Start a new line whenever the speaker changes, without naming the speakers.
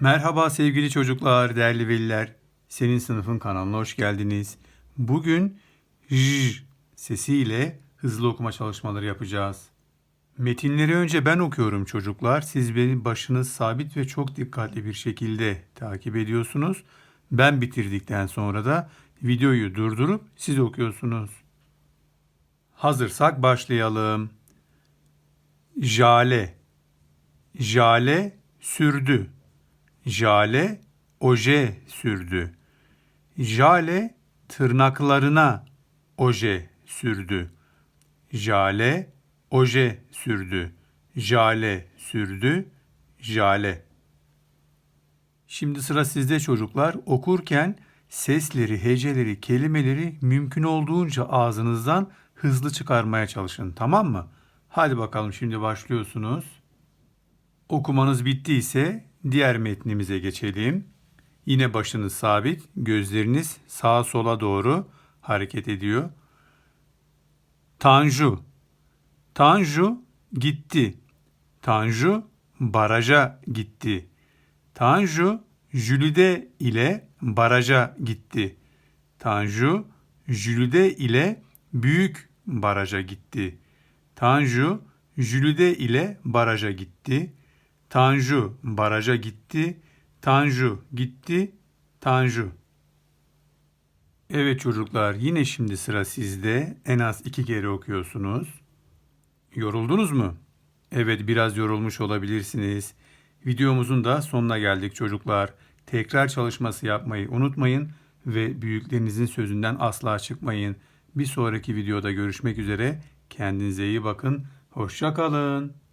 Merhaba sevgili çocuklar, değerli veliler. Senin sınıfın kanalına hoş geldiniz. Bugün j sesiyle hızlı okuma çalışmaları yapacağız. Metinleri önce ben okuyorum çocuklar. Siz benim başınız sabit ve çok dikkatli bir şekilde takip ediyorsunuz. Ben bitirdikten sonra da videoyu durdurup siz okuyorsunuz. Hazırsak başlayalım. Jale Jale sürdü. Jale oje sürdü. Jale tırnaklarına oje sürdü. Jale oje sürdü. Jale sürdü. Jale. Şimdi sıra sizde çocuklar. Okurken sesleri, heceleri, kelimeleri mümkün olduğunca ağzınızdan hızlı çıkarmaya çalışın. Tamam mı? Hadi bakalım şimdi başlıyorsunuz. Okumanız bittiyse diğer metnimize geçelim. Yine başınız sabit, gözleriniz sağa sola doğru hareket ediyor. Tanju. Tanju gitti. Tanju baraja gitti. Tanju Jülide ile baraja gitti. Tanju Jülide ile büyük baraja gitti. Tanju Jülide ile baraja gitti. Tanju baraja gitti. Tanju gitti. Tanju. Evet çocuklar yine şimdi sıra sizde. En az iki kere okuyorsunuz. Yoruldunuz mu? Evet biraz yorulmuş olabilirsiniz. Videomuzun da sonuna geldik çocuklar. Tekrar çalışması yapmayı unutmayın ve büyüklerinizin sözünden asla çıkmayın. Bir sonraki videoda görüşmek üzere. Kendinize iyi bakın. Hoşça kalın.